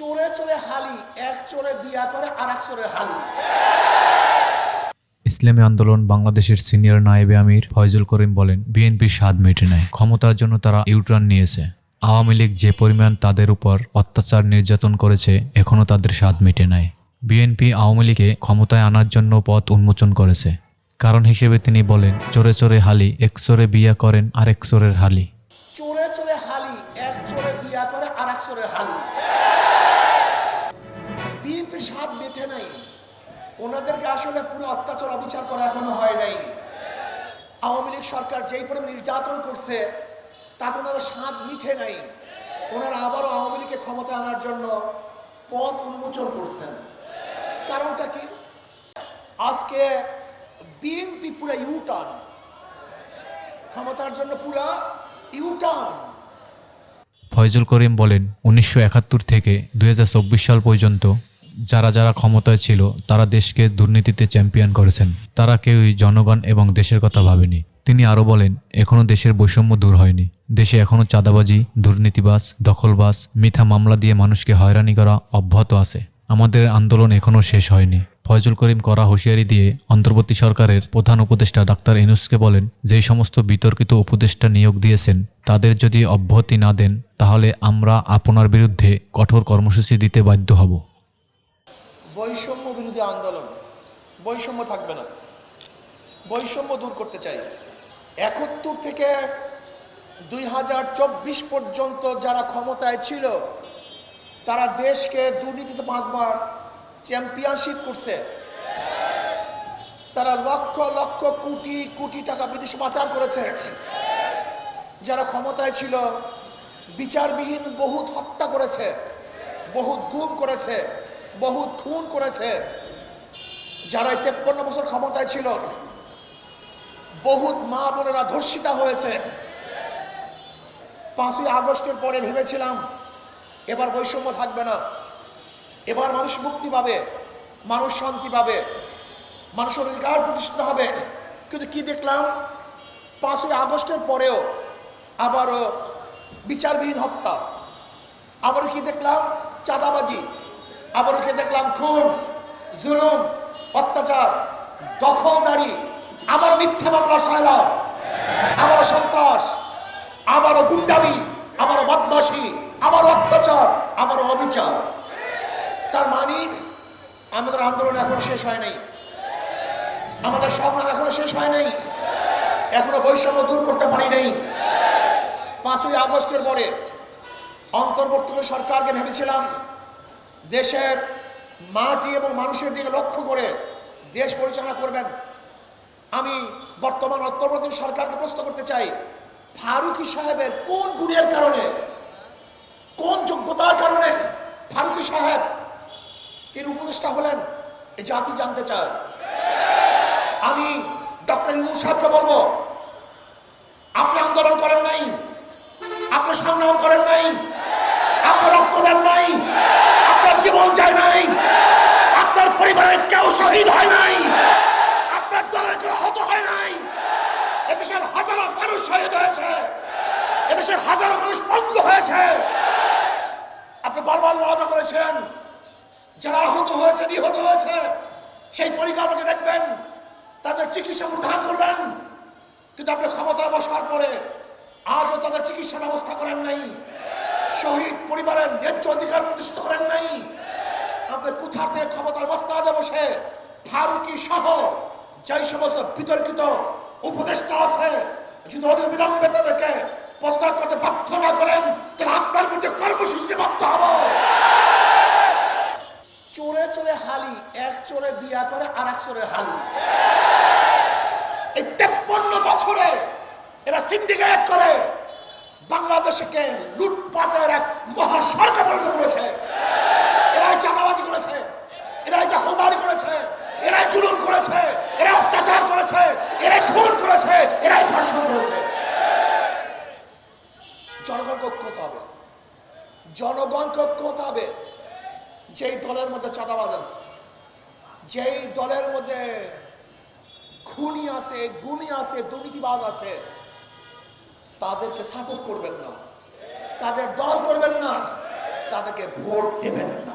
চোরে চোরে হালি এক চোরে বিয়া করে আর এক চোরে হালি। ইসলামী আন্দোলন বাংলাদেশের সিনিয়র নায়েবে আমির ফয়জুল করিম বলেন বিএনপির স্বাদ মেটে নেয়। ক্ষমতার জন্য তারা ইউটার্ন নিয়েছে। আওয়ামী লীগ যে পরিমাণ তাদের উপর অত্যাচার নির্যাতন করেছে এখনও তাদের স্বাদ মেটে নেয় বিএনপি আওয়ামী লীগে ক্ষমতায় আনার জন্য পথ উন্মোচন করেছে। কারণ হিসেবে তিনি বলেন চোরে চোরে হালি এক চোরে বিয়া করেন আরেক চোরের হালি। চোরে চোরে হালি এক চোরে বিয়া করে আর এক চোরে হালি। ওনাদেরকে আসলে পুরো অত্যাচার, অবিচার করা এখনও হয় নাই। আওয়ামী লীগ সরকার যেই পরিমাণ নির্যাতন করছে, তাতে ওনারা স্বাদ মিঠে নাই। ওনারা আবারও আওয়ামী লীগকে ক্ষমতা আনার জন্য পথ উন্মোচন করছেন। কারণটা কি? আজকে বিএনপি পুরো ইউটার্ন ক্ষমতার জন্য পুরা ইউটার্ন ফয়জুল করিম বলেন, উনিশশো একাত্তর থেকে দুই হাজার চব্বিশ সাল পর্যন্ত যারা যারা ক্ষমতায় ছিল, তারা দেশকে দুর্নীতিতে চ্যাম্পিয়ন করেছেন। তারা কেউই জনগণ এবং দেশের কথা ভাবেনি। তিনি আরও বলেন এখনও দেশের বৈষম্য দূর হয়নি। দেশে এখনও চাঁদাবাজি দুর্নীতিবাস দখলবাস মিথ্যা মামলা দিয়ে মানুষকে হয়রানি করা অব্যাহত আছে। আমাদের আন্দোলন এখনও শেষ হয়নি। ফয়জুল করিম করা হুঁশিয়ারি দিয়ে অন্তর্বর্তী সরকারের প্রধান উপদেষ্টা ডাক্তার ইনুসকে বলেন, যেই সমস্ত বিতর্কিত উপদেষ্টা নিয়োগ দিয়েছেন, তাদের যদি অব্যাহতি না দেন, তাহলে আমরা আপনার বিরুদ্ধে কঠোর কর্মসূচি দিতে বাধ্য হব। বৈষম্য বিরোধী আন্দোলন। বৈষম্য থাকবে না। বৈষম্য দূর করতে চাই। একাত্তর থেকে দুই হাজার চব্বিশ পর্যন্ত যারা ক্ষমতায় ছিল, তারা দেশকে দুর্নীতিতে পাঁচবার চ্যাম্পিয়নশিপ করছে। তারা লক্ষ লক্ষ কোটি কোটি টাকা বিদেশে পাচার করেছে। যারা ক্ষমতায় ছিল, বিচারবিহীন বহুত হত্যা করেছে, বহুত গুম করেছে। বহু খুন করেছে। যারা এই তেপ্পন্ন বছর ক্ষমতায় ছিল, বহুত মা বোনেরা ধর্ষিতা হয়েছে। পাঁচই আগস্টের পরে ভেবেছিলাম, এবার বৈষম্য থাকবে না। এবার মানুষ মুক্তি পাবে, মানুষ শান্তি পাবে, মানুষের অধিকার প্রতিষ্ঠিত হবে। কিন্তু কি দেখলাম? পাঁচই আগস্টের পরেও আবারও বিচারবিহীন হত্যা। আবারও কি দেখলাম? চাঁদাবাজি। আবারও কি দেখলাম খুন, জুলুম, অত্যাচার, দখলদারি, আবার মিথ্যা মামলার সয়লাভ আবারও সন্ত্রাস, আবারও গুন্ডামি, আবারও বদমাসি আবারও অত্যাচার, আবারও অবিচার। তার মানে আমাদের আন্দোলন এখনও শেষ হয় নাই। আমাদের সংগ্রাম এখনও শেষ হয় নাই। এখনও বৈষম্য দূর করতে পারি নাই। পাঁচই আগস্টের পরে অন্তর্বর্তী সরকারকে ভেবেছিলাম দেশের মাটি এবং মানুষের দিকে লক্ষ্য করে দেশ পরিচালনা করবেন। আমি বর্তমান অন্তর্বর্তী সরকারকে প্রশ্ন করতে চাই, ফারুকি সাহেবের কোন গুণের কারণে, কোন যোগ্যতার কারণে ফারুকি সাহেব তিনি উপদেষ্টা হলেন এই জাতি জানতে চায়। আমি ডক্টর ইউনুস সাহেবকে বলব, আপনি আন্দোলন করেন নাই, আপনি সংগ্রাম করেন নাই আপনার রক্ত দেন নাই জীবন যায় নাই। আপনার পরিবারের কেউ শহীদ হয় নাই। আপনার দলের কেউ হত হয় নাই। এদেশের হাজারো মানুষ শহীদ হয়েছে। এদেশের হাজারো মানুষ বন্ধ হয়েছে। আপনি বারবার ওয়াদা করেছেন, যারা আহত হয়েছে, নিহত হয়েছে, সেই পরিকাঠামোকে দেখবেন, তাদের চিকিৎসা প্রদান করবেন। কিন্তু আপনি ক্ষমতায় বসার পরে আজও তাদের চিকিৎসা ব্যবস্থা করেন নাই। শহীদ পরিবারের ন্যায্য অধিকার প্রতিষ্ঠিত করেন নাই। আপনি কোথা থেকে ক্ষমতার মস্তাদে বসে? ফারুকি সহ যেই সমস্ত বিতর্কিত উপদেষ্টা আছে, যদি অবিলম্বে তাদেরকে পদত্যাগ করতে বাধ্য না করেন, তাহলে আপনার বিরুদ্ধে কর্মসূচিতে বাধ্য হব। চোরে চোরে হালি, এক চোরে বিয়া করে আর এক চোরে হালি। এই তেপ্পন্ন বছরে এরা সিন্ডিকেট করে। বাংলাদেশকে লুটপাটের এক মহা সরকার পরিণত করেছে। এরাই চাঁদাবাজি করেছে, এরাই দখলদারি করেছে, এরাই জুলুম করেছে এরা অত্যাচার করেছে, এরাই খুন করেছে, এরাই ধর্ষণ করেছে। জনগণকে হবে। হবে? যেই দলের মধ্যে চাঁদাবাজ আছে, যেই দলের মধ্যে খুনি আছে, গুমি আছে, দুর্নীতিবাজ আছে তাদেরকে সাপোর্ট করবেন না। তাদের দল করবেন না। তাদেরকে ভোট দেবেন না।